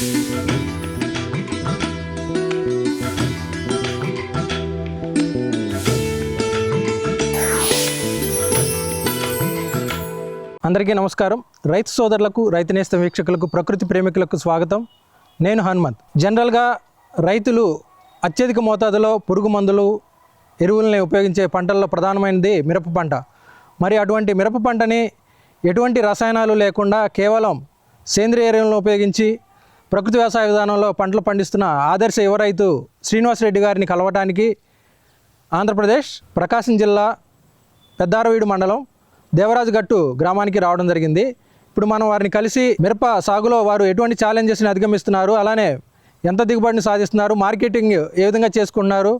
అందరికీ నమస్కారం. రైతు సోదరులకు రైతు నేస్త వీక్షకులకు ప్రకృతి ప్రేమికులకు స్వాగతం. నేను హనుమంత్. జనరల్గా రైతులు అత్యధిక మోతాదులో పురుగు మందులు ఎరువులని ఉపయోగించే పంటల్లో ప్రధానమైనది మిరప పంట. మరి అటువంటి మిరప పంటని ఎటువంటి రసాయనాలు లేకుండా కేవలం సేంద్రియ ఎరువులను ఉపయోగించి ప్రకృతి వ్యవసాయ విధానంలో పంటలు పండిస్తున్న ఆదర్శ యువ రైతు శ్రీనివాసరెడ్డి గారిని కలవటానికి ఆంధ్రప్రదేశ్ ప్రకాశం జిల్లా పెద్దారవీడు మండలం దేవరాజు గట్టు గ్రామానికి రావడం జరిగింది. ఇప్పుడు మనం వారిని కలిసి మిరప సాగులో వారు ఎటువంటి ఛాలెంజెస్ని అధిగమిస్తున్నారు అలానే ఎంత దిగుబడిని సాధిస్తున్నారు మార్కెటింగ్ ఏ విధంగా చేసుకుంటున్నారు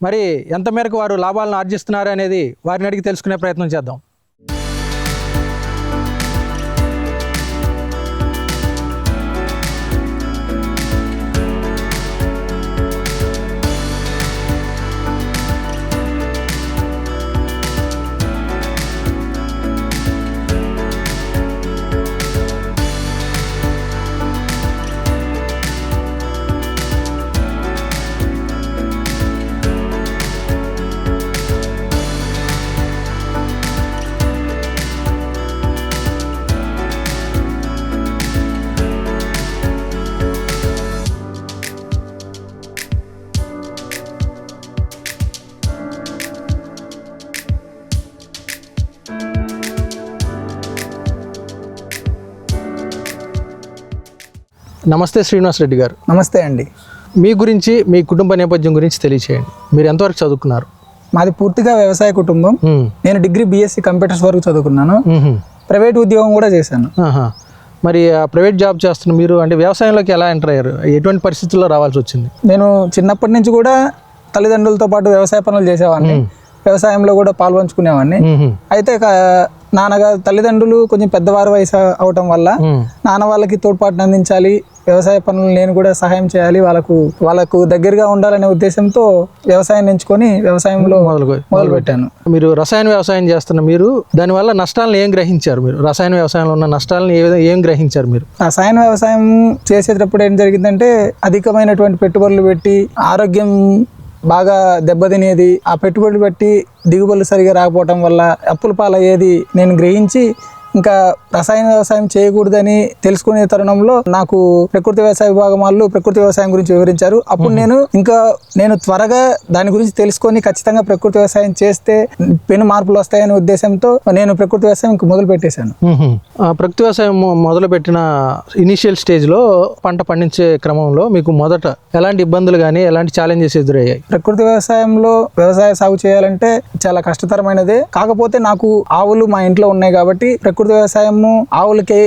మరి ఎంత మేరకు వారు లాభాలను ఆర్జిస్తున్నారు అనేది వారిని అడిగి తెలుసుకునే ప్రయత్నం చేద్దాం. నమస్తే శ్రీనివాసరెడ్డి గారు. నమస్తే అండి. మీ గురించి మీ కుటుంబ నేపథ్యం గురించి తెలియచేయండి. మీరు ఎంతవరకు చదువుకున్నారు? మాది పూర్తిగా వ్యవసాయ కుటుంబం. నేను డిగ్రీ బీఎస్సీ కంప్యూటర్స్ వరకు చదువుకున్నాను. ప్రైవేట్ ఉద్యోగం కూడా చేశాను. మరి ఆ ప్రైవేట్ జాబ్ చేస్తున్న మీరు అంటే వ్యవసాయంలోకి ఎలా ఎంటర్ అయ్యారు? ఎటువంటి పరిస్థితుల్లో రావాల్సి వచ్చింది? నేను చిన్నప్పటి నుంచి కూడా తల్లిదండ్రులతో పాటు వ్యవసాయ పనులు చేసేవాడిని. వ్యవసాయంలో కూడా పాల్పంచుకునేవాడిని. అయితే క- నాన్నగారు తల్లిదండ్రులు కొంచెం పెద్దవారు వయసు అవటం వల్ల. నాన్న వాళ్ళకి తోడ్పాటును అందించాలి వ్యవసాయ పనులు నేను కూడా సహాయం చేయాలి వాళ్ళకు వాళ్ళకు దగ్గరగా ఉండాలనే ఉద్దేశంతో వ్యవసాయం ఎంచుకొని వ్యవసాయంలో మొదలు పెట్టాను మీరు రసాయన వ్యవసాయం చేస్తున్న మీరు దానివల్ల నష్టాలను ఏం గ్రహించారు మీరు? రసాయన వ్యవసాయంలో ఉన్న నష్టాలను ఏ విధంగా ఏం గ్రహించారు మీరు? రసాయన వ్యవసాయం చేసేటప్పుడు ఏం జరిగిందంటే అధికమైనటువంటి పెట్టుబడులు పెట్టి ఆరోగ్యం బాగా దెబ్బతినేది ఆ పెట్టుబడులు పెట్టి దిగుబడులు సరిగా రాకపోవటం వల్ల అప్పుల పాలయ్యేది నేను గ్రహించి ఇంకా రసాయన వ్యవసాయం చేయకూడదని తెలుసుకునే తరుణంలో నాకు ప్రకృతి వ్యవసాయ విభాగం వాళ్ళు ప్రకృతి వ్యవసాయం గురించి వివరించారు. అప్పుడు నేను ఇంకా నేను త్వరగా దాని గురించి తెలుసుకొని ఖచ్చితంగా ప్రకృతి వ్యవసాయం చేస్తే పెను మార్పులు వస్తాయనే ఉద్దేశంతో నేను ప్రకృతి వ్యవసాయం ఇంక మొదలు పెట్టేశాను. ప్రకృతి వ్యవసాయం మొ- మొదలుపెట్టిన ఇనిషియల్ స్టేజ్లో పంట పండించే క్రమంలో మీకు మొదట ఎలాంటి ఇబ్బందులు కానీ ఎలాంటి ఛాలెంజెస్ ఎదురయ్యాయి? ప్రకృతి వ్యవసాయంలో వ్యవసాయ సాగు చేయాలంటే చాలా కష్టతరమైనదే. కాకపోతే నాకు ఆవులు మా ఇంట్లో ఉన్నాయి కాబట్టి ప్రకృతి వ్యవసాయము ఆవులకి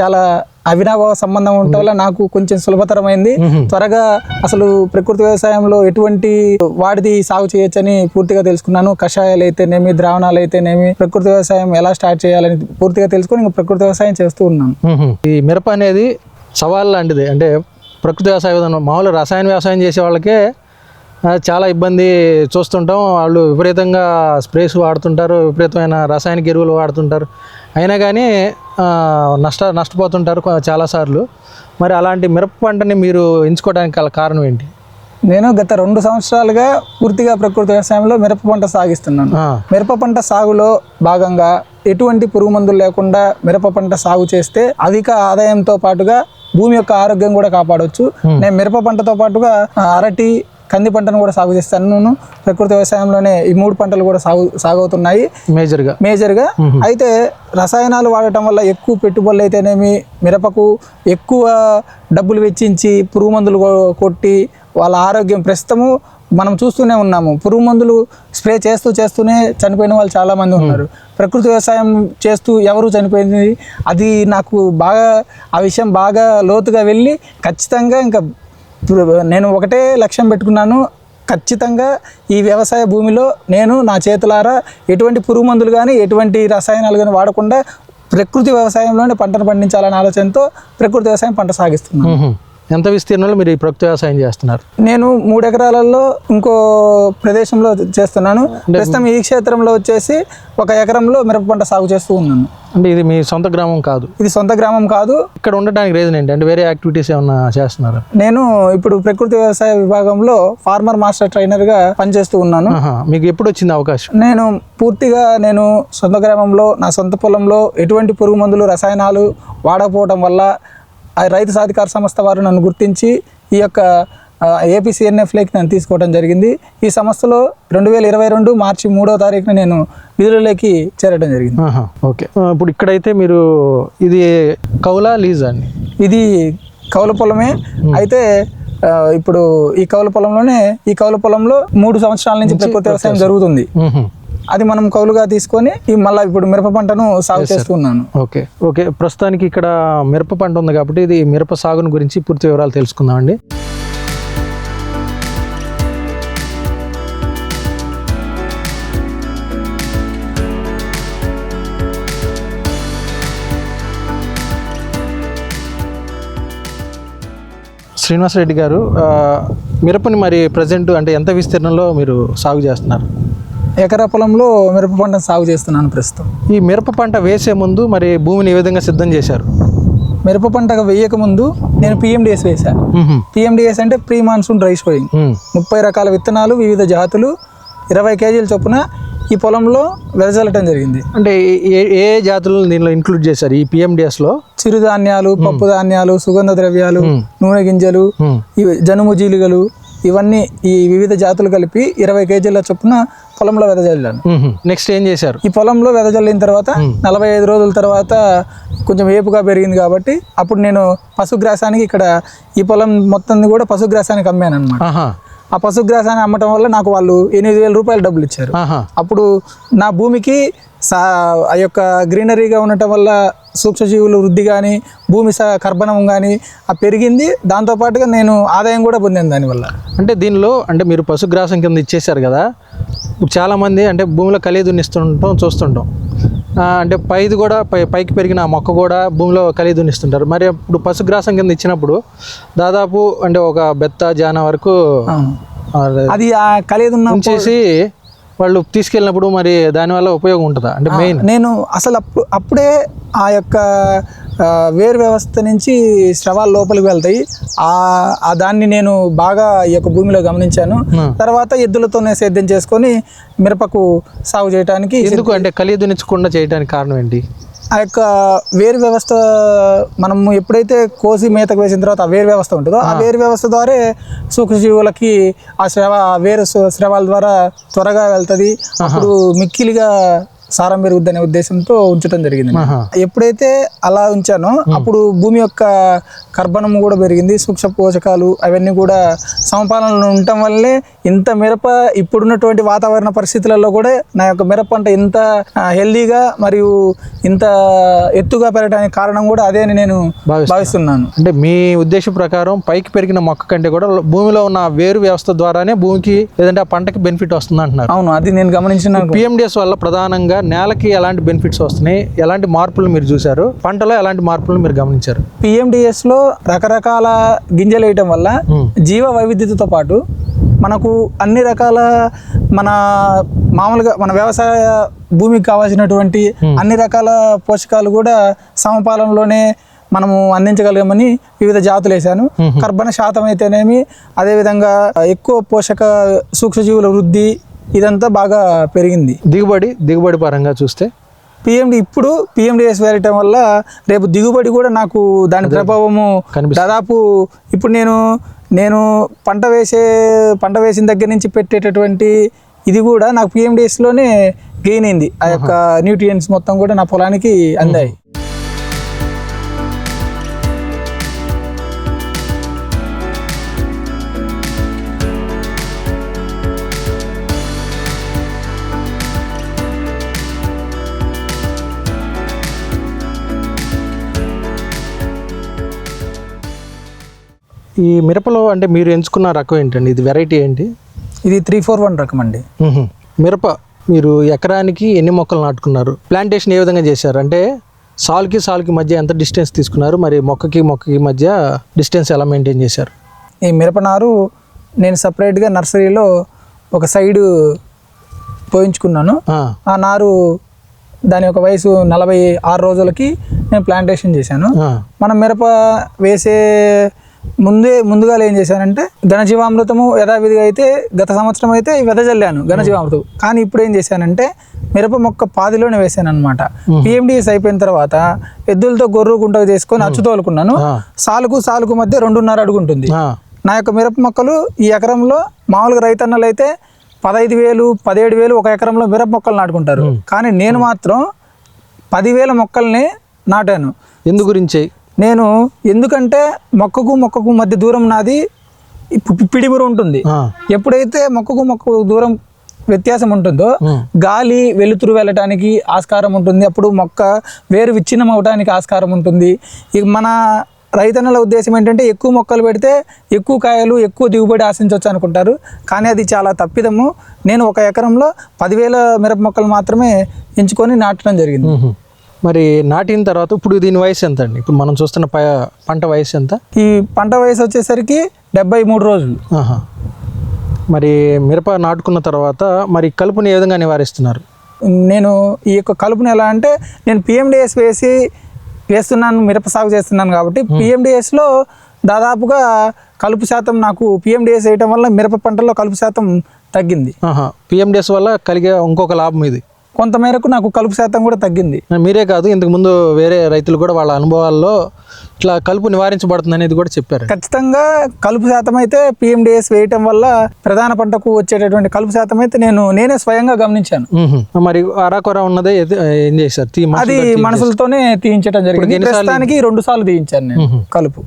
చాలా అవినాభావ సంబంధం ఉండటం వల్ల నాకు కొంచెం సులభతరమైంది. త్వరగా అసలు ప్రకృతి వ్యవసాయంలో ఎటువంటి వాడిది సాగు చేయొచ్చని పూర్తిగా తెలుసుకున్నాను. కషాయాలు అయితేనేమి ద్రావణాలు అయితేనేమి ప్రకృతి వ్యవసాయం ఎలా స్టార్ట్ చేయాలని పూర్తిగా తెలుసుకొని ఇంకా ప్రకృతి వ్యవసాయం చేస్తూ ఉన్నాను. ఈ మిరప అనేది సవాల్ లాంటిది. అంటే ప్రకృతి వ్యవసాయ విధానం మామూలు రసాయన వ్యవసాయం చేసే వాళ్ళకే చాలా ఇబ్బంది చూస్తుంటాం. వాళ్ళు విపరీతంగా స్ప్రేస్ వాడుతుంటారు విపరీతమైన రాసాయనిక ఎరువులు వాడుతుంటారు. అయినా కానీ నష్ట నష్టపోతుంటారు చాలాసార్లు మరి అలాంటి మిరప పంటని మీరు ఎంచుకోవడానికి గల కారణం ఏంటి? నేను గత రెండు సంవత్సరాలుగా పూర్తిగా ప్రకృతి వ్యవసాయంలో మిరప పంట సాగిస్తున్నాను. మిరప పంట సాగులో భాగంగా ఎటువంటి పురుగు మందులు లేకుండా మిరప పంట సాగు చేస్తే అధిక ఆదాయంతో పాటుగా భూమి యొక్క ఆరోగ్యం కూడా కాపాడవచ్చు నేను మిరప పంటతో పాటుగా అరటి కంది పంటను కూడా సాగు చేస్తాను. నేను ప్రకృతి వ్యవసాయంలోనే ఈ మూడు పంటలు కూడా సాగు సాగవుతున్నాయి. మేజర్గా మేజర్గా అయితే రసాయనాలు వాడటం వల్ల ఎక్కువ పెట్టుబడులు అయితేనేమి మిరపకు ఎక్కువ డబ్బులు వెచ్చించి పురుగు మందులు కొట్టి వాళ్ళ ఆరోగ్యం ప్రస్తుతము మనం చూస్తూనే ఉన్నాము. పురుగు మందులు స్ప్రే చేస్తూ చేస్తూనే చనిపోయిన వాళ్ళు చాలామంది ఉన్నారు. ప్రకృతి వ్యవసాయం చేస్తూ ఎవరు చనిపోయింది అది నాకు బాగా ఆ విషయం బాగా లోతుగా వెళ్ళి ఖచ్చితంగా ఇంకా నేను ఒకటే లక్ష్యం పెట్టుకున్నాను. ఖచ్చితంగా ఈ వ్యవసాయ భూమిలో నేను నా చేతులారా ఎటువంటి పురుగు మందులు కానీ ఎటువంటి రసాయనాలు కానీ వాడకుండా ప్రకృతి వ్యవసాయంలోనే పంటను పండించాలనే ఆలోచనతో ప్రకృతి వ్యవసాయం పంట సాగిస్తున్నాను. ఎంత విస్తీర్ణంలో మీరు ఈ ప్రకృతి వ్యవసాయం చేస్తున్నారు? నేను మూడు ఎకరాలలో ఇంకో ప్రదేశంలో చేస్తున్నాను. ప్రస్తుతం ఈ క్షేత్రంలో వచ్చేసి ఒక ఎకరంలో మిరప పంట సాగు చేస్తూ ఉన్నాను. అంటే ఇది మీ సొంత గ్రామం కాదు. ఇది సొంత గ్రామం కాదు. ఇక్కడ ఉండడానికి రీజన్ ఏంటి? అంటే వేరే యాక్టివిటీస్ ఏమన్నా చేస్తున్నారు? నేను ఇప్పుడు ప్రకృతి వ్యవసాయ విభాగంలో ఫార్మర్ మాస్టర్ ట్రైనర్గా పనిచేస్తూ ఉన్నాను. మీకు ఎప్పుడు వచ్చింది అవకాశం? నేను పూర్తిగా నేను సొంత గ్రామంలో నా సొంత పొలంలో ఎటువంటి పురుగు మందులు రసాయనాలు వాడకపోవడం వల్ల ఆ రైతు సాధికార సంస్థ వారు నన్ను గుర్తించి ఈ యొక్క ఏపీసీఎన్ఎఫ్లోకి నన్ను తీసుకోవడం జరిగింది. ఈ సంస్థలో రెండు వేల ఇరవై రెండు మార్చి మూడో తారీఖున నేను విధులలోకి చేరడం జరిగింది. ఓకే. ఇప్పుడు ఇక్కడైతే మీరు ఇది కౌలా లీజ్ అండి? ఇది కౌల పొలమే. అయితే ఇప్పుడు ఈ కౌల పొలంలోనే ఈ కౌల పొలంలో మూడు సంవత్సరాల నుంచి ప్రకృతి వ్యవసాయం జరుగుతుంది. అది మనం కౌలుగా తీసుకొని ఈ మళ్ళీ ఇప్పుడు మిరప పంటను సాగు చేస్తున్నాను. ఓకే ఓకే ప్రస్తుతానికి ఇక్కడ మిరప పంట ఉంది కాబట్టి ఇది మిరప సాగుని గురించి పూర్తి వివరాలు తెలుసుకుందామండి. శ్రీనివాసరెడ్డి గారు మిరపని మరి ప్రజెంట్ అంటే ఎంత విస్తీర్ణంలో మీరు సాగు చేస్తున్నారు? ఎకరా పొలంలో మిరప పంటను సాగు చేస్తున్నాను ప్రస్తుతం. ఈ మిరప పంట వేసే ముందు మరి భూమిని ఏ విధంగా సిద్ధం చేశారు? మిరప పంట వేయక ముందు నేను పిఎండిఎస్ వేశాను. పిఎండిఎస్ అంటే pre monsoon dry sowing hmm. ముప్పై రకాల విత్తనాలు వివిధ జాతులు ఇరవై కేజీల చొప్పున ఈ పొలంలో వెదజల్లటం జరిగింది. అంటే ఏ ఏ జాతులను దీనిలో ఇంక్లూడ్ చేశారు ఈ పిఎండిఎస్లో చిరుధాన్యాలు పప్పు ధాన్యాలు సుగంధ ద్రవ్యాలు నూనె గింజలు జనుము జీలుగలు ఇవన్నీ ఈ వివిధ జాతులు కలిపి ఇరవై కేజీల చొప్పున పొలంలో వెదజల్లాను. నెక్స్ట్ ఏం చేశారు? ఈ పొలంలో వెదజల్లిన తర్వాత నలభై ఐదు రోజుల తర్వాత కొంచెం ఏపుగా పెరిగింది కాబట్టి అప్పుడు నేను పశుగ్రాసానికి ఇక్కడ ఈ పొలం మొత్తం కూడా పశుగ్రాసానికి అమ్మాను అనమాట ఆ పశుగ్రాసాన్ని అమ్మటం వల్ల నాకు వాళ్ళు ఎనిమిది వేల రూపాయలు డబ్బులు ఇచ్చారు. అప్పుడు నా భూమికి సా ఆ యొక్క గ్రీనరీగా ఉండటం వల్ల సూక్ష్మజీవులు వృద్ధి కానీ భూమి స కర్బనం కానీ ఆ పెరిగింది. దాంతోపాటుగా నేను ఆదాయం కూడా పొందాను దానివల్ల. అంటే దీనిలో అంటే మీరు పశుగ్రాసం కింద ఇచ్చేశారు కదా చాలామంది అంటే భూమిలో కలిగి దున్నిస్తుంటాం చూస్తుంటాం అంటే పైది కూడా పై పైకి పెరిగిన మొక్క కూడా భూమిలో కలిగి దున్నిస్తుంటారు మరి ఇప్పుడు పశుగ్రాసం కింద ఇచ్చినప్పుడు దాదాపు అంటే ఒక బెత్త జాన వరకు అది కలిదున్న ఉంచేసి వాళ్ళు తీసుకెళ్ళినప్పుడు మరి దానివల్ల ఉపయోగం ఉంటుందా? అంటే మెయిన్. నేను అసలు అప్పుడు అప్పుడే ఆ యొక్క వేరు వ్యవస్థ నుంచి స్రవాలు లోపలికి వెళ్తాయి. ఆ ఆ దాన్ని నేను బాగా ఈ యొక్క భూమిలో గమనించాను. తర్వాత ఎద్దులతోనే సేద్యం చేసుకొని మిరపకు సాగు చేయడానికి ఎందుకు అంటే కలిగి దున్నించకుండా చేయడానికి కారణం ఏంటి? ఆ యొక్క వేరు వ్యవస్థ మనం ఎప్పుడైతే కోసి మేతకు వేసిన తర్వాత ఆ వేరు వ్యవస్థ ఉంటుందో ఆ వేరు వ్యవస్థ ద్వారా సూక్ష్మజీవులకి ఆ స్రవ ఆ వేరు స్రవాల ద్వారా త్వరగా వెళ్తుంది. అప్పుడు మిక్కిలిగా సారం పెరుగుద్దనే ఉద్దేశంతో ఉంచడం జరిగింది. ఎప్పుడైతే అలా ఉంచానో అప్పుడు భూమి యొక్క కర్బనం కూడా పెరిగింది సూక్ష్మ పోషకాలు అవన్నీ కూడా సమపాలనలో ఉండటం వల్లే ఇంత మిరప ఇప్పుడున్నటువంటి వాతావరణ పరిస్థితులలో కూడా నా యొక్క మిరప పంట ఇంత హెల్దీగా మరియు ఇంత ఎత్తుగా పెరగడానికి కారణం కూడా అదే అని నేను భావిస్తున్నా. భావిస్తున్నాను అంటే మీ ఉద్దేశం ప్రకారం పైకి పెరిగిన మొక్క కంటే కూడా భూమిలో ఉన్న వేరు వ్యవస్థ ద్వారానే భూమికి లేదంటే ఆ పంటకి బెనిఫిట్ వస్తుంది అంటున్నారు అవును అది నేను గమనించిన పిఎండిఎస్ వల్ల ప్రధానంగా నేలకి ఎలాంటి బెనిఫిట్స్ వస్తున్నాయి? ఎలాంటి మార్పులు మీరు చూశారు? పంటలో ఎలాంటి మార్పులు మీరు గమనించారు? పిఎండిఎస్లో రకరకాల గింజలు వేయటం వల్ల Hmm. జీవ వైవిధ్యతతో పాటు మనకు అన్ని రకాల మన మామూలుగా మన వ్యవసాయ భూమికి కావాల్సినటువంటి అన్ని రకాల పోషకాలు కూడా సమపాలనలోనే మనము అందించగలమని వివిధ జాతులు వేసాను కర్బన శాతం అయితేనేమి అదేవిధంగా ఎక్కువ పోషక సూక్ష్మజీవుల వృద్ధి ఇదంతా బాగా పెరిగింది. దిగుబడి దిగుబడి పరంగా చూస్తే? పిఎండి ఇప్పుడు పిఎండిఎస్ వేయటం వల్ల రేపు దిగుబడి కూడా నాకు దాని ప్రభావము. దాదాపు ఇప్పుడు నేను నేను పంట వేసే పంట వేసిన దగ్గర నుంచి పెట్టేటటువంటి ఇది కూడా నాకు పిఎండిఎస్లోనే గెయిన్ అయింది. ఆ యొక్క న్యూట్రియంట్స్ మొత్తం కూడా నా పొలానికి అందాయి. ఈ మిరపలో అంటే మీరు ఎంచుకున్న రకం ఏంటండి? ఇది వెరైటీ ఏంటి? ఇది త్రీ ఫోర్ వన్ రకం అండి. మిరప మీరు ఎకరానికి ఎన్ని మొక్కలు నాటుకున్నారు? ప్లాంటేషన్ ఏ విధంగా చేశారు? అంటే సాల్కి సాల్కి మధ్య ఎంత డిస్టెన్స్ తీసుకున్నారు? మరి మొక్కకి మొక్కకి మధ్య డిస్టెన్స్ ఎలా మెయింటైన్ చేశారు? ఈ మిరప నారు నేను సపరేట్గా నర్సరీలో ఒక సైడు పోయించుకున్నాను. ఆ, నారు దాని యొక్క వయసు నలభై ఆరు రోజులకి నేను ప్లాంటేషన్ చేశాను. మనం మిరప వేసే ముందే ముందుగా ఏం చేశానంటే ఘనజీవామృతము యథావిధిగా అయితే గత సంవత్సరం అయితే వెదజల్లాను ఘనజీవామృతం కానీ ఇప్పుడు ఏం చేశానంటే మిరప మొక్క పాదిలోనే వేసాను అనమాట పిఎండిఎస్ అయిపోయిన తర్వాత ఎద్దులతో గొర్రు గుంటకు చేసుకొని అచ్చు తోలుకున్నాను. ఆ. సాలుకు సాలుకు మధ్య రెండున్నర అడుగు ఉంటుంది. ఆ, నా యొక్క మిరప మొక్కలు ఈ ఎకరంలో మామూలుగా రైతన్నలు అయితే పదహైదు వేలు పదిహేడు వేలు ఒక ఎకరంలో మిరప మొక్కలు నాటుకుంటారు. కానీ నేను మాత్రం పదివేల మొక్కల్ని నాటాను. ఎందు గురించి? నేను ఎందుకంటే మొక్కకు మొక్కకు మధ్య దూరం నాది పిడిమురు ఉంటుంది. ఎప్పుడైతే మొక్కకు మొక్కకు దూరం వ్యత్యాసం ఉంటుందో గాలి వెలుతురు వెళ్ళటానికి ఆస్కారం ఉంటుంది. అప్పుడు మొక్క వేరు విచ్ఛిన్నం అవడానికి ఆస్కారం ఉంటుంది. ఇక మన రైతన్నల ఉద్దేశం ఏంటంటే ఎక్కువ మొక్కలు పెడితే ఎక్కువ కాయలు ఎక్కువ దిగుబడి ఆశించవచ్చు అనుకుంటారు. కానీ అది చాలా తప్పిదము. నేను ఒక ఎకరంలో పదివేల మిరప మొక్కలు మాత్రమే ఎంచుకొని నాటడం జరిగింది. మరి నాటిన తర్వాత ఇప్పుడు దీని వయసు ఎంత అండి ఇప్పుడు మనం చూస్తున్న ప- పంట వయసు ఎంత? ఈ పంట వయసు వచ్చేసరికి డెబ్బై మూడు రోజులు. ఆహా. మరి మిరప నాటుకున్న తర్వాత మరి కలుపుని ఏ విధంగా నివారిస్తున్నారు నేను ఈ యొక్క కలుపుని ఎలా అంటే నేను పిఎండిఎస్ వేసి వేస్తున్నాను మిరప సాగు చేస్తున్నాను కాబట్టి పిఎండిఎస్లో దాదాపుగా కలుపు శాతం నాకు పిఎండిఎస్ వేయటం వల్ల మిరప పంటల్లో కలుపు శాతం తగ్గింది. ఆహా. పిఎండిఎస్ వల్ల కలిగే ఇంకొక లాభం ఇది. కొంతమేరకు నాకు కలుపు శాతం కూడా తగ్గింది. మీరే కాదు ఇంతకు ముందు వేరే రైతులు కూడా వాళ్ళ అనుభవాల్లో ఇట్లా కలుపు నివారించబడుతుంది అనేది కూడా చెప్పారు. ఖచ్చితంగా కలుపు శాతం అయితే పిఎండిఎస్ వేయటం వల్ల ప్రధాన పంటకు వచ్చేటటువంటి కలుపు శాతం అయితే నేను నేనే స్వయంగా గమనించాను. మరి అరాకొర ఉన్నదే ఏం చేశారు? అది మనసులతోనే తీయించడం జరిగింది. ప్రస్తుతానికి రెండు సార్లు తీయించాను నేను కలుపు.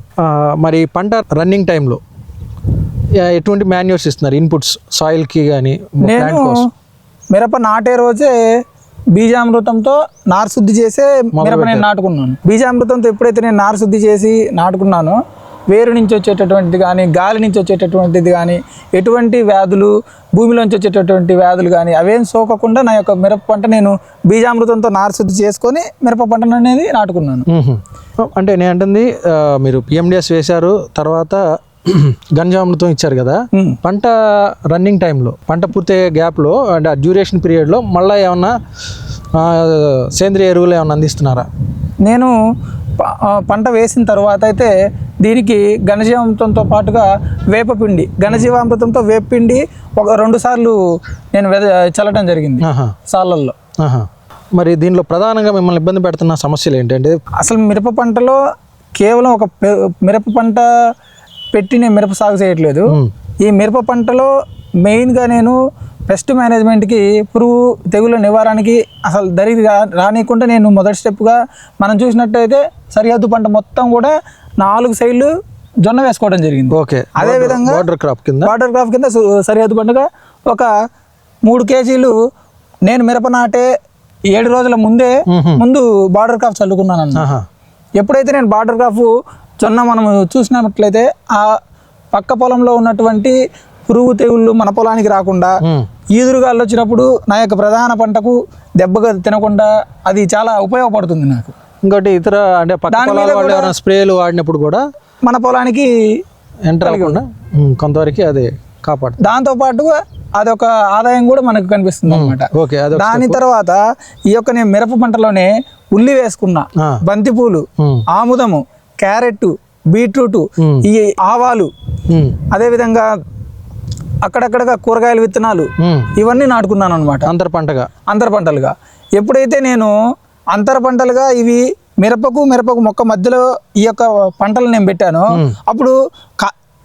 మరి పంట రన్నింగ్ టైంలో ఎటువంటి మాన్యూర్స్ ఇస్తున్నారు? ఇన్పుట్స్ సాయిల్కి కానీ నేను మిరప నాటే రోజే బీజామృతంతో నారు శుద్ధి చేసే మిరప నేను నాటుకున్నాను. బీజామృతంతో ఎప్పుడైతే నేను నారు శుద్ధి చేసి నాటుకున్నానో వేరు నుంచి వచ్చేటటువంటిది కానీ గాలి నుంచి వచ్చేటటువంటిది కానీ ఎటువంటి వ్యాధులు భూమిలోంచి వచ్చేటటువంటి వ్యాధులు కానీ అవేం సోకకుండా నా యొక్క మిరప పంట నేను బీజామృతంతో నారు శుద్ధి చేసుకొని మిరప పంటను అనేది నాటుకున్నాను. అంటే నేను అంటుంది మీరు పిఎండిఎస్ వేశారు తర్వాత గంజామృతం ఇచ్చారు కదా. పంట రన్నింగ్ టైంలో పంట పూర్తయ్యే గ్యాప్లో అంటే ఆ డ్యూరేషన్ పీరియడ్లో మళ్ళీ ఏమన్నా సేంద్రియ ఎరువులు ఏమన్నా అందిస్తున్నారా? నేను పంట వేసిన తర్వాత అయితే దీనికి ఘనజీవామృతంతో పాటుగా వేపపిండి ఘనజీవామృతంతో వేపపిండి ఒక రెండు సార్లు నేను వెద చల్లడం జరిగింది ఆహా. మరి దీనిలో ప్రధానంగా మిమ్మల్ని ఇబ్బంది పెడుతున్న సమస్యలు ఏంటంటే అసలు మిరప పంటలో కేవలం ఒక మిరప పంట పెట్టి నేను మిరప సాగు చేయట్లేదు. ఈ మిరప పంటలో మెయిన్గా నేను పెస్ట్ మేనేజ్మెంట్కి పురుగు తెగుల నివారణకి అసలు దరి రానియకుండా నేను మొదటి స్టెప్గా మనం చూసినట్టయితే సరిహద్దు పంట మొత్తం కూడా నాలుగు సైడ్లు జొన్న వేసుకోవడం జరిగింది. ఓకే. అదే విధంగా వాటర్ క్రాప్ కింద? వాటర్ క్రాప్ కింద సరిహద్దు పండుగ ఒక మూడు కేజీలు నేను మిరప నాటే ఏడు రోజుల ముందే. ముందు బార్డర్ క్రాప్ చల్లుకున్నాను ఎప్పుడైతే నేను బార్డర్ క్రాప్ జొన్న మనం చూసినట్లయితే ఆ పక్క పొలంలో ఉన్నటువంటి పురుగు తెగుళ్ళు మన పొలానికి రాకుండా మ్మ్. ఈదురుగాళ్ళు వచ్చినప్పుడు నా యొక్క ప్రధాన పంటకు దెబ్బగా తినకుండా అది చాలా ఉపయోగపడుతుంది నాకు. ఇంకోటి ఇతర అంటే పక్క స్ప్రేలు వాడినప్పుడు కూడా మన పొలానికి ఎంటర్ అవ్వకుండా ఉమ్, కొంతవరకు అది కాపాడు దాంతో పాటుగా అదొక ఆదాయం కూడా మనకు కనిపిస్తుంది అనమాట దాని తర్వాత ఈ యొక్క నేను మిరప పంటలోనే ఉల్లి వేసుకున్నా. బంతిపూలు ఆముదము క్యారెట్ బీట్రూట్ ఈ ఆవాలు అదేవిధంగా అక్కడక్కడగా కూరగాయల విత్తనాలు. ఇవన్నీ నాటుకున్నాను అనమాట అంతర పంటగా? అంతర పంటలుగా. ఎప్పుడైతే నేను అంతర పంటలుగా ఇవి మిరపకు మిరపకు మొక్క మధ్యలో ఈ యొక్క పంటలు నేను పెట్టానో అప్పుడు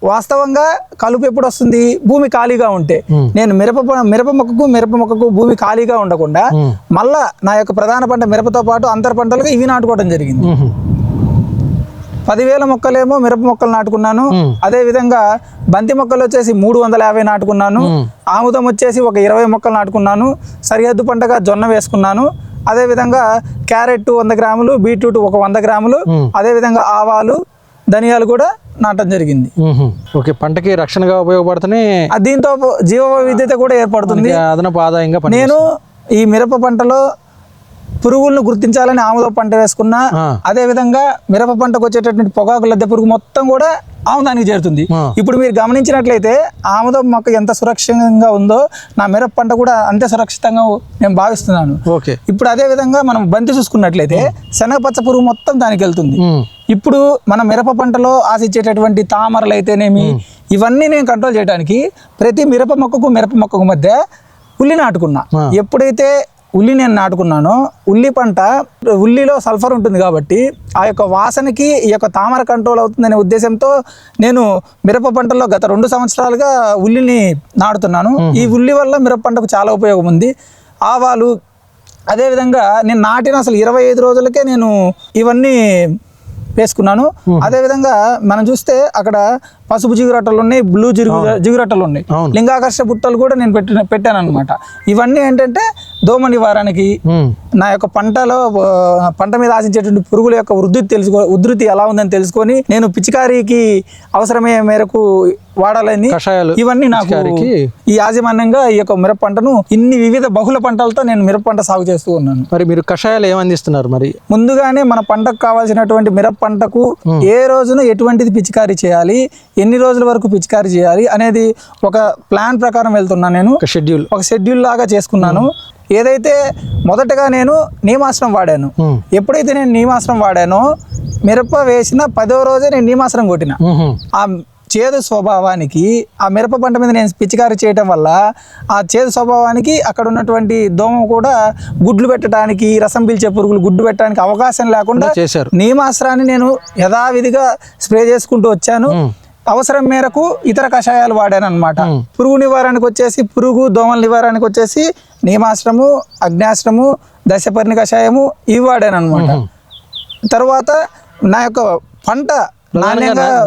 వాస్తవంగా కలుపు ఎప్పుడు వస్తుంది? భూమి ఖాళీగా ఉంటే. నేను మిరప మిరప మొక్కకు మిరప మొక్కకు భూమి ఖాళీగా ఉండకుండా. మళ్ళా నా యొక్క ప్రధాన పంట మిరపతో పాటు అంతర పంటలుగా ఇవి నాటుకోవడం జరిగింది. పదివేల మొక్కలేమో మిరప మొక్కలు నాటుకున్నాను. అదే విధంగా బంతి మొక్కలు వచ్చేసి మూడు వందల యాభై నాటుకున్నాను. ఆముదం వచ్చేసి ఒక ఇరవై మొక్కలు నాటుకున్నాను సరిహద్దు పంటగా జొన్న వేసుకున్నాను అదే విధంగా క్యారెట్ వంద గ్రాములు బీట్రూట్ ఒక వంద గ్రాములు. అదే విధంగా ఆవాలు ధనియాలు కూడా నాటడం జరిగింది. ఓకే పంటకి రక్షణగా ఉపయోగపడుతూనే ఆ దీంతో జీవ వైవిధ్యత కూడా ఏర్పడుతుంది అదనపు ఆదాయంగా నేను ఈ మిరప పంటలో పురుగులను గుర్తించాలని ఆముదం పంట వేసుకున్నా. అదే విధంగా మిరప పంటకు వచ్చేటటువంటి పొగాకు లద్దె పురుగు మొత్తం కూడా ఆముదానికి చేరుతుంది. ఇప్పుడు మీరు గమనించినట్లయితే ఆముదం మొక్క ఎంత సురక్షితంగా ఉందో నా మిరప పంట కూడా అంతే సురక్షితంగా నేను భావిస్తున్నాను ఓకే ఇప్పుడు అదే విధంగా మనం బంతి చూసుకున్నట్లయితే శనగపచ్చ పురుగు మొత్తం దానికి వెళ్తుంది. ఇప్పుడు మన మిరప పంటలో ఆశించేటటువంటి తామరలు అయితేనేమి ఇవన్నీ నేను కంట్రోల్ చేయడానికి ప్రతి మిరప మొక్కకు మిరప మొక్కకు మధ్య ఉల్లి నాటుకున్నా. ఎప్పుడైతే ఉల్లి నేను నాటుకున్నానో. ఉల్లి పంట ఉల్లిలో సల్ఫర్ ఉంటుంది కాబట్టి ఆ యొక్క వాసనకి ఈ యొక్క తామర కంట్రోల్ అవుతుందనే ఉద్దేశంతో నేను మిరప పంటల్లో గత రెండు సంవత్సరాలుగా ఉల్లిని నాటుతున్నాను. ఈ ఉల్లి వల్ల మిరప పంటకు చాలా ఉపయోగం ఉంది. ఆవాలు అదేవిధంగా నేను నాటిన అసలు ఇరవై ఐదు రోజులకే నేను ఇవన్నీ వేసుకున్నాను. అదేవిధంగా మనం చూస్తే అక్కడ పసుపు జిగురట్టలు ఉన్నాయి బ్లూ జిరుగు జిగురట్టలు ఉన్నాయి. లింగాకర్ష బుట్టలు కూడా నేను పెట్టిన పెట్టాను అనమాట ఇవన్నీ ఏంటంటే దోమ నివారణకి ఉమ్. నా యొక్క పంటలో పంట మీద ఆశించేటువంటి పురుగుల యొక్క ఉధృతి తెలుసుకో ఉధృతి ఎలా ఉందని తెలుసుకొని నేను పిచికారీకి అవసరమయ్యే మేరకు వాడాలని ఇవన్నీ నాకు? ఈ యాజమాన్యంగా ఈ యొక్క మిరప పంటను ఇన్ని వివిధ బహుళ పంటలతో నేను మిరప పంట సాగు చేస్తూ ఉన్నాను మరి మీరు కషాయాలు ఏం అందిస్తున్నారు మరి ముందుగానే మన పంటకు కావాల్సినటువంటి మిరప పంటకు ఏ రోజున ఎటువంటిది పిచికారీ చేయాలి ఎన్ని రోజుల వరకు పిచికారీ చేయాలి అనేది ఒక ప్లాన్ ప్రకారం వెళ్తున్నా నేను. ఒక షెడ్యూల్. ఒక షెడ్యూల్ లాగా చేసుకున్నాను. ఏదైతే మొదటగా నేను నీమాశ్రం వాడాను. ఎప్పుడైతే నేను నీమాశ్రం వాడానో మిరప వేసిన పదో రోజే నేను నీమాశ్రం కొట్టిన. ఆ చేదు స్వభావానికి ఆ మిరప పంట మీద నేను పిచికారి చేయటం వల్ల ఆ చేదు స్వభావానికి అక్కడ ఉన్నటువంటి దోమ కూడా గుడ్లు పెట్టడానికి రసం పీల్చే పురుగులు గుడ్డు పెట్టడానికి అవకాశం లేకుండా చేశారు. నీమాశ్రాన్ని నేను యథావిధిగా స్ప్రే చేసుకుంటూ వచ్చాను. అవసరం మేరకు ఇతర కషాయాలు వాడాను అనమాట. పురుగు నివారణకు వచ్చేసి పురుగు దోమల నివారణకు వచ్చేసి నీమాశ్రము అగ్నాశ్రము దశపర్ణి కషాయము ఇవి వాడాను అనమాట తర్వాత నా యొక్క పంట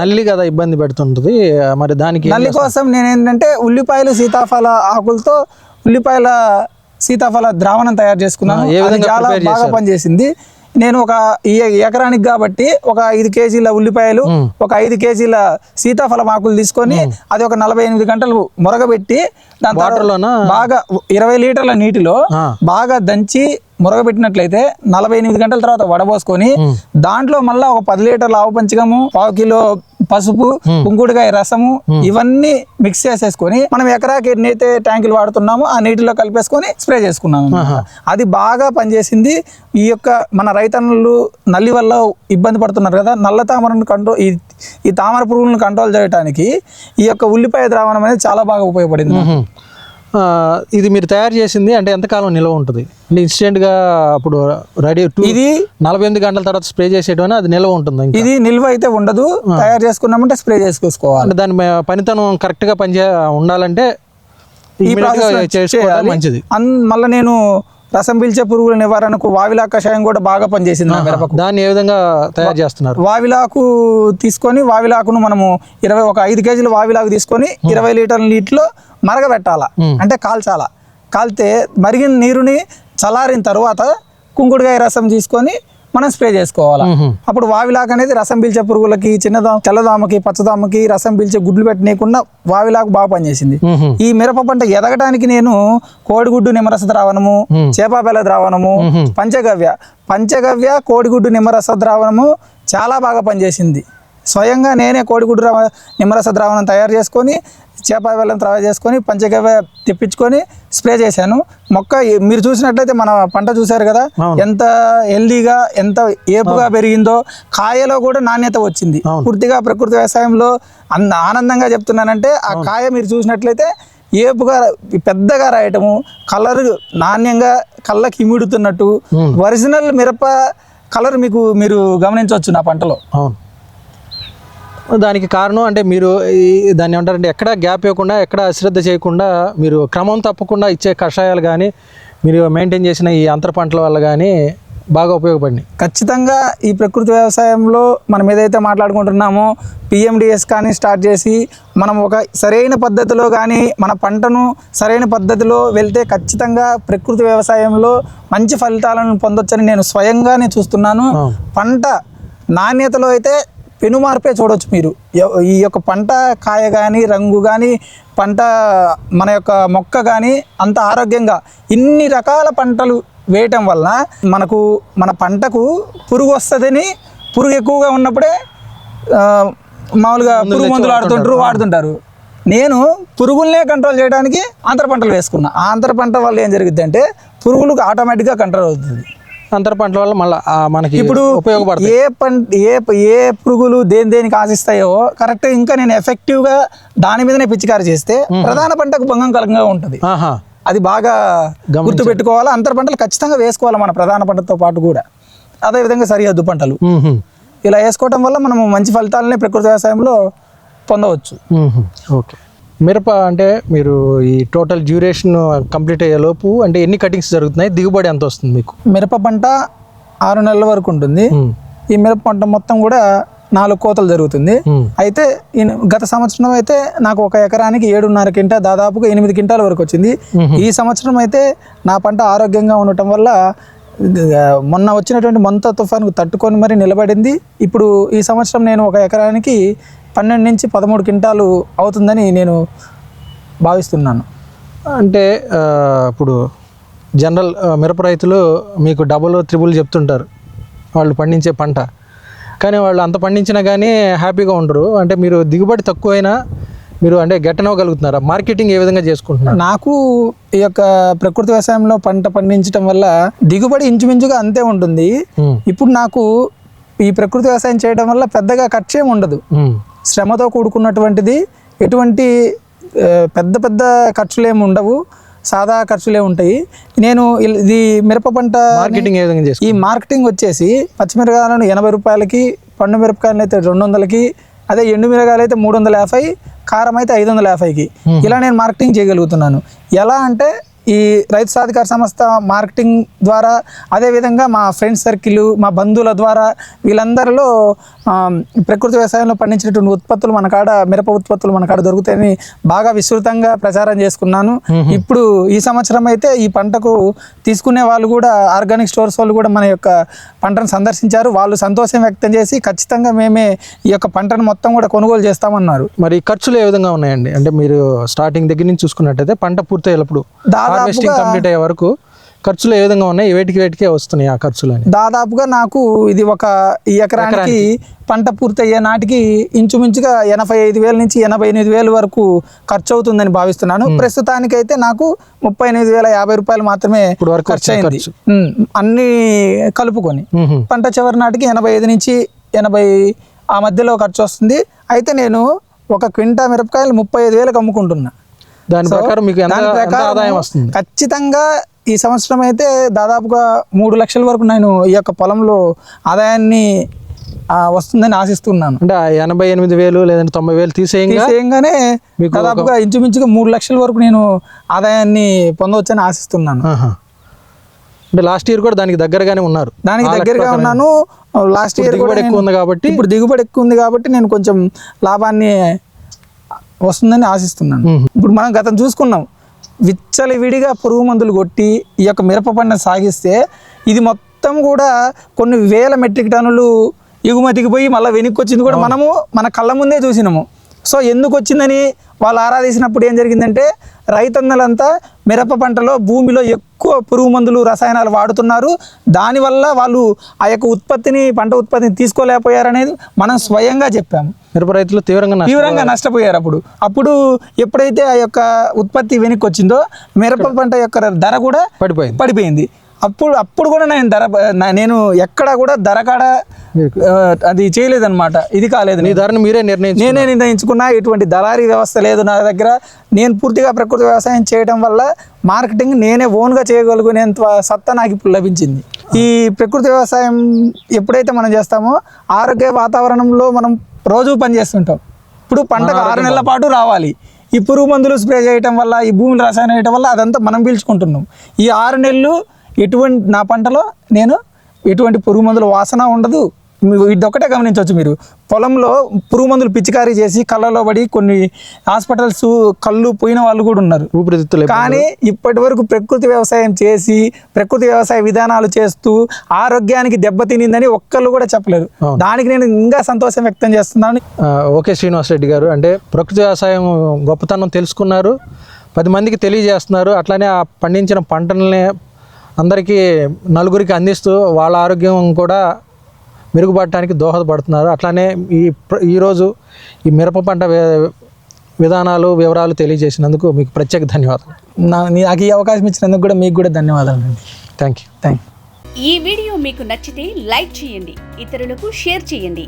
నల్లి కదా ఇబ్బంది పెడుతుంటది. మరి దానికి నల్లి కోసం నేను ఏంటంటే ఉల్లిపాయలు సీతాఫల ఆకులతో ఉల్లిపాయల సీతాఫల ద్రావణం తయారు చేసుకున్నాను. చాలా బాగా? పనిచేసింది. నేను ఒక ఈ ఎకరానికి కాబట్టి ఒక ఐదు కేజీల ఉల్లిపాయలు. ఒక ఐదు కేజీల సీతాఫలం ఆకులు తీసుకొని అది ఒక నలభై ఎనిమిది గంటలు మురగబెట్టి దాని? బాగా ఇరవై లీటర్ల నీటిలో. బాగా దంచి మురగబెట్టినట్లయితే నలభై ఎనిమిది గంటల తర్వాత వడబోసుకొని. దాంట్లో మళ్ళీ ఒక పది లీటర్ల ఆవు పంచకము పావు కిలో పసుపు కుంకుడుకాయ రసము ఇవన్నీ మిక్స్ చేసేసుకొని మనం ఎకరాకి ఎన్నైతే ట్యాంకులు వాడుతున్నామో ఆ నీటిలో కలిపేసుకొని స్ప్రే చేసుకున్నాము. అది బాగా పనిచేసింది. ఈ యొక్క మన రైతన్నులు నల్లి వల్ల ఇబ్బంది పడుతున్నారు కదా నల్ల తామరను కంట్రోల్ ఈ ఈ తామర పురుగులను కంట్రోల్ చేయడానికి ఈ యొక్క ఉల్లిపాయ ద్రావణం అనేది చాలా బాగా ఉపయోగపడింది. ఇది మీరు తయారు చేసింది అంటే ఎంతకాలం నిల్వ ఉంటుంది? అంటే ఇన్స్టెంట్గా అప్పుడు రెడీ టూ ఇది నలభై ఎనిమిది గంటల తర్వాత స్ప్రే చేసేటం అది నిల్వ ఉంటుంది ఇది నిల్వ అయితే ఉండదు. తయారు చేసుకున్నామంటే స్ప్రే చేసుకోవాలి అంటే దాని పనితనం కరెక్ట్గా పనిచే ఉండాలంటే ఈ ప్రాసెస్ మంచిది. మళ్ళీ నేను రసం పీల్చే పురుగుల నివారణకు వావిలా కషాయం కూడా బాగా పనిచేసింది మిరపకు దాన్ని ఏ విధంగా తయారు చేస్తున్నారు? వావిలాకు తీసుకొని వావిలాకును మనము ఇరవై ఒక ఐదు కేజీలు వావిలాకు తీసుకొని ఇరవై లీటర్ల నీటిలో మరగబెట్టాల. అంటే కాల్చాల? కాల్తే మరిగిన నీరుని చల్లారిన తర్వాత కుంకుడుకాయ రసం తీసుకొని మనం స్ప్రే చేసుకోవాలి. అప్పుడు వావిలాకు అనేది రసం పీల్చే పురుగులకి చిన్నదా తెల్లదామకి పచ్చదామకి రసం పీల్చే గుడ్లు పెట్టనీయకుండా వావిలాకు బాగా పనిచేసింది. ఈ మిరప పంట ఎదగడానికి నేను కోడిగుడ్డు నిమ్మరస ద్రావణము. చేపాబెల్ల ద్రావణము. పంచగవ్య పంచగవ్య కోడిగుడ్డు నిమ్మరస ద్రావణము చాలా బాగా పనిచేసింది స్వయంగా నేనే కోడిగుడ్డు నిమ్మరస ద్రావణం తయారు చేసుకొని చేప బెల్లం తయారు చేసుకొని పంచగవ్య తెప్పించుకొని స్ప్రే చేశాను మొక్క మీరు చూసినట్లయితే మన పంట చూశారు కదా. ఎంత హెల్దీగా ఎంత ఏపుగా పెరిగిందో కాయలో కూడా నాణ్యత వచ్చింది. పూర్తిగా ప్రకృతి వ్యవసాయంలో అంద ఆనందంగా చెప్తున్నానంటే ఆ కాయ మీరు చూసినట్లయితే ఏపుగా పెద్దగా రాయటము కలర్ నాణ్యంగా కళ్ళకి ఇమిడుతున్నట్టు. ఒరిజినల్ మిరప కలర్ మీకు మీరు గమనించవచ్చు నా పంటలో దానికి కారణం అంటే మీరు దాన్ని ఏమంటారంటే ఎక్కడ గ్యాప్ ఇవ్వకుండా ఎక్కడ అశ్రద్ధ చేయకుండా మీరు క్రమం తప్పకుండా ఇచ్చే కషాయాలు కానీ మీరు మెయింటైన్ చేసిన ఈ అంతర పంటల వల్ల కానీ బాగా ఉపయోగపడినాయి ఖచ్చితంగా ఈ ప్రకృతి వ్యవసాయంలో మనం ఏదైతే మాట్లాడుకుంటున్నామో పిఎండిఎస్ కానీ స్టార్ట్ చేసి మనం ఒక సరైన పద్ధతిలో కానీ మన పంటను సరైన పద్ధతిలో వెళ్తే ఖచ్చితంగా ప్రకృతి వ్యవసాయంలో మంచి ఫలితాలను పొందొచ్చని నేను స్వయంగానే చూస్తున్నాను. పంట నాణ్యతలో అయితే పెను మార్పే చూడొచ్చు మీరు. ఈ యొక్క పంట కాయ కానీ రంగు కానీ పంట మన యొక్క మొక్క కానీ అంత ఆరోగ్యంగా ఇన్ని రకాల పంటలు వేయటం వల్ల మనకు మన పంటకు పురుగు వస్తుందని పురుగు ఎక్కువగా ఉన్నప్పుడే మామూలుగా పురుగు మందులు ఆడుతుంటారు వాడుతుంటారు. నేను పురుగుల్నే కంట్రోల్ చేయడానికి అంతర పంటలు వేసుకున్నా. ఆ అంతర పంట వల్ల ఏం జరిగింది అంటే పురుగులకు ఆటోమేటిక్గా కంట్రోల్ అవుతుంది. అంతర పంటల వల్ల మళ్ళీ మనకి ఇప్పుడు ఉపయోగపడుతుంది ఏ పంట ఏ ఏ పురుగులు దేని దేనికి ఆశిస్తాయో కరెక్ట్ ఇంకా నేను ఎఫెక్టివ్గా దాని మీదనే పిచికారి చేస్తే ప్రధాన పంటకు భంగం కలంగా ఉంటుంది. అది బాగా గుర్తు పెట్టుకోవాలి అంతర పంటలు ఖచ్చితంగా వేసుకోవాలి మన ప్రధాన పంటతో పాటు కూడా. అదేవిధంగా సరిహద్దు పంటలు. ఇలా వేసుకోవటం వల్ల మనం మంచి ఫలితాలని ప్రకృతి వ్యవసాయంలో పొందవచ్చు. ఓకే. మిరప అంటే మీరు ఈ టోటల్ డ్యూరేషన్ కంప్లీట్ అయ్యే లోపు అంటే ఎన్ని కటింగ్స్ జరుగుతున్నాయి? దిగుబడి ఎంత వస్తుంది మీకు? మిరప పంట ఆరు నెలల వరకు ఉంటుంది. మ్మ్. ఈ మిరప పంట మొత్తం కూడా నాలుగు కోతలు జరుగుతుంది. మ్మ్. అయితే ఈ- గత సంవత్సరం అయితే నాకు ఒక ఎకరానికి ఏడున్నర కింటా దాదాపుగా ఎనిమిది క్వింటాల వరకు వచ్చింది. ఈ సంవత్సరం అయితే నా పంట ఆరోగ్యంగా ఉండటం వల్ల మొన్న వచ్చినటువంటి మొంత తుఫాన్కు తట్టుకొని మరి నిలబడింది. ఇప్పుడు ఈ సంవత్సరం నేను ఒక ఎకరానికి పన్నెండు నుంచి పదమూడు క్వింటాలు అవుతుందని నేను భావిస్తున్నాను. అంటే ఇప్పుడు జనరల్ మిరప రైతులు మీకు డబుల్ త్రిబుల్ చెప్తుంటారు. వాళ్ళు పండించే పంట. కానీ వాళ్ళు అంత పండించినా కానీ హ్యాపీగా ఉండరు. అంటే మీరు దిగుబడి తక్కువైనా మీరు అంటే గట్టనవ్వగలుగుతున్నారా? మార్కెటింగ్ ఏ విధంగా చేసుకుంటున్నారు? నాకు ఈ యొక్క ప్రకృతి వ్యవసాయంలో పంట పండించడం వల్ల దిగుబడి ఇంచుమించుగా అంతే ఉంటుంది. ఇప్పుడు నాకు ఈ ప్రకృతి వ్యవసాయం చేయడం వల్ల పెద్దగా ఖర్చు ఏమి ఉండదు. శ్రమతో కూడుకున్నటువంటిది. ఎటువంటి పెద్ద పెద్ద ఖర్చులు ఏమి ఉండవు. సాదా ఖర్చులే ఉంటాయి. నేను ఇది మిరప పంట మార్కెటింగ్ ఏ విధంగా ఈ మార్కెటింగ్ వచ్చేసి పచ్చిమిరకాయలను ఎనభై రూపాయలకి పండు మిరపకాయలు అయితే రెండు వందలకి అదే ఎండు మిరకాయలు అయితే మూడు వందల యాభై కారం అయితే ఐదు వందల యాభైకి. ఇలా నేను మార్కెటింగ్ చేయగలుగుతున్నాను. ఎలా అంటే ఈ రైతు సాధికార సంస్థ మార్కెటింగ్ ద్వారా అదేవిధంగా మా ఫ్రెండ్స్ సర్కిల్ మా బంధువుల ద్వారా వీళ్ళందరిలో ప్రకృతి వ్యవసాయంలో పండించినటువంటి ఉత్పత్తులు మన కాడ మిరప ఉత్పత్తులు మన కాడ దొరుకుతాయని బాగా విస్తృతంగా ప్రచారం చేసుకున్నాను. ఇప్పుడు ఈ సంవత్సరం అయితే ఈ పంటకు తీసుకునే వాళ్ళు కూడా ఆర్గానిక్ స్టోర్స్ వాళ్ళు కూడా మన యొక్క పంటను సందర్శించారు. వాళ్ళు సంతోషం వ్యక్తం చేసి ఖచ్చితంగా మేమే ఈ యొక్క పంటను మొత్తం కూడా కొనుగోలు చేస్తామన్నారు. మరి ఖర్చులు ఏ విధంగా ఉన్నాయండి? అంటే మీరు స్టార్టింగ్ దగ్గర నుంచి చూసుకున్నట్టయితే పంట పూర్తయ్యేటప్పుడు హార్వెస్టింగ్ కంప్లీట్ అయ్యే వరకు ఖర్చులు ఏ విధంగా ఉన్నాయి? వేటికి వేటికే వస్తున్నాయి ఆ ఖర్చులు అని దాదాపుగా నాకు ఇది ఒక ఈ ఎకరానికి పంట పూర్తయ్యే నాటికి ఇంచుమించుగా ఎనభై ఐదు వేల నుంచి ఎనభై ఎనిమిది వేల వరకు ఖర్చు అవుతుందని భావిస్తున్నాను ప్రస్తుతానికైతే నాకు ముప్పై ఎనిమిది వేల యాభై రూపాయలు మాత్రమే ఖర్చు. అయింది అన్ని కలుపుకొని. పంట చివరి నాటికి ఎనభై ఐదు నుంచి ఎనభై ఆ మధ్యలో ఖర్చు వస్తుంది. అయితే నేను ఒక క్వింటా మిరపకాయలు ముప్పై ఐదు వేలకు అమ్ముకుంటున్నా. దాని ప్రకారం మీకు ఎంత ఆదాయం వస్తుంది? ఖచ్చితంగా ఈ సంవత్సరం అయితే దాదాపుగా మూడు లక్షల వరకు నేను ఈ యొక్క పొలంలో ఆదాయాన్ని వస్తుందని ఆశిస్తున్నాను. అంటే ఎనభై ఎనిమిది వేలు లేదంటే తొంభై వేలు తీసేయంగా తీసేయంగానే మీకు దాదాపుగా ఇంచుమించుగా మూడు లక్షల వరకు నేను ఆదాయాన్ని పొందవచ్చని ఆశిస్తున్నాను. అంటే లాస్ట్ ఇయర్ కూడా దానికి దగ్గరగానే ఉన్నారు. దానికి దగ్గరగా ఉన్నాను. లాస్ట్ ఇయర్ దిగుబడి ఎక్కువ ఉంది కాబట్టి ఇప్పుడు దిగుబడి ఎక్కువ ఉంది కాబట్టి నేను కొంచెం లాభాన్ని వస్తుందని ఆశిస్తున్నాను. ఇప్పుడు మనం గతం చూసుకున్నాం. విచ్చలి విడిగా పురుగు మందులు కొట్టి ఈ యొక్క మిరప పంట సాగిస్తే ఇది మొత్తం కూడా కొన్ని వేల మెట్రిక్ టన్నులు ఎగుమతికి పోయి మళ్ళీ వెనక్కి వచ్చింది కూడా మనము మన కళ్ళ ముందే చూసినాము. సో ఎందుకు వచ్చిందని వాళ్ళు ఆరాధించినప్పుడు ఏం జరిగిందంటే రైతన్నలంతా మిరప పంటలో భూమిలో ఎక్కువ పురుగు మందులు రసాయనాలు వాడుతున్నారు. దానివల్ల వాళ్ళు ఆ యొక్క ఉత్పత్తిని పంట ఉత్పత్తిని తీసుకోలేకపోయారనేది మనం స్వయంగా చెప్పాము మిరప రైతులు తీవ్రంగా తీవ్రంగా నష్టపోయారు అప్పుడు. అప్పుడు ఎప్పుడైతే ఆ యొక్క ఉత్పత్తి వెనక్కి వచ్చిందో మిరప పంట యొక్క ధర కూడా పడిపోయింది. పడిపోయింది. అప్పుడు అప్పుడు కూడా నేను ధర నా- నేను ఎక్కడ కూడా ధర కాడ అది చేయలేదన్నమాట. ఇది కాలేదు. మీ ధరను మీరే నిర్ణయించు నేనే నిర్ణయించుకున్నా ఎటువంటి దళారీ వ్యవస్థ లేదు నా దగ్గర. నేను పూర్తిగా ప్రకృతి వ్యవసాయం చేయడం వల్ల మార్కెటింగ్ నేనే ఓన్గా చేయగలుగునేంత సత్తా నాకు ఇప్పుడు లభించింది. ఈ ప్రకృతి వ్యవసాయం ఎప్పుడైతే మనం చేస్తామో ఆరోగ్య వాతావరణంలో మనం రోజు పని చేస్తుంటాం. ఇప్పుడు పంటకు ఆరు నెలల పాటు రావాలి. ఈ పురుగు మందులు స్ప్రే చేయటం వల్ల ఈ భూమిని రసాయనం వేయటం వల్ల అదంతా మనం పీల్చుకుంటున్నాం. ఈ ఆరు నెలలు ఎటువంటి నా పంటలో నేను ఎటువంటి పురుగు మందుల వాసన ఉండదు. ఇదొక్కటే గమనించవచ్చు మీరు. పొలంలో పురుగు మందులు పిచికారీ చేసి కళ్ళలో పడి కొన్ని హాస్పిటల్స్ కళ్ళు పోయిన వాళ్ళు కూడా ఉన్నారు. ఊపిరితిత్తులు కానీ ఇప్పటి వరకు ప్రకృతి వ్యవసాయం చేసి ప్రకృతి వ్యవసాయ విధానాలు చేస్తూ ఆరోగ్యానికి దెబ్బతినిందని ఒక్కళ్ళు కూడా చెప్పలేరు. దానికి నేను ఇంకా సంతోషం వ్యక్తం చేస్తున్నాను. ఓకే శ్రీనివాస్ రెడ్డి గారు. అంటే ప్రకృతి వ్యవసాయం గొప్పతనం తెలుసుకున్నారు. పది మందికి తెలియజేస్తున్నారు. అట్లానే ఆ పండించిన పంటలనే అందరికీ నలుగురికి అందిస్తూ వాళ్ళ ఆరోగ్యం కూడా మెరుగుపడటానికి దోహదపడుతున్నారు. అట్లానే ఈ ప్ర- ఈరోజు ఈ మిరప పంట విధానాలు వివరాలు తెలియజేసినందుకు మీకు ప్రత్యేక ధన్యవాదాలు. నా నాకు ఈ అవకాశం ఇచ్చినందుకు కూడా మీకు కూడా ధన్యవాదాలు అండి. థ్యాంక్ యూ థ్యాంక్ యూ ఈ వీడియో మీకు నచ్చితే లైక్ చేయండి ఇతరులకు షేర్ చేయండి.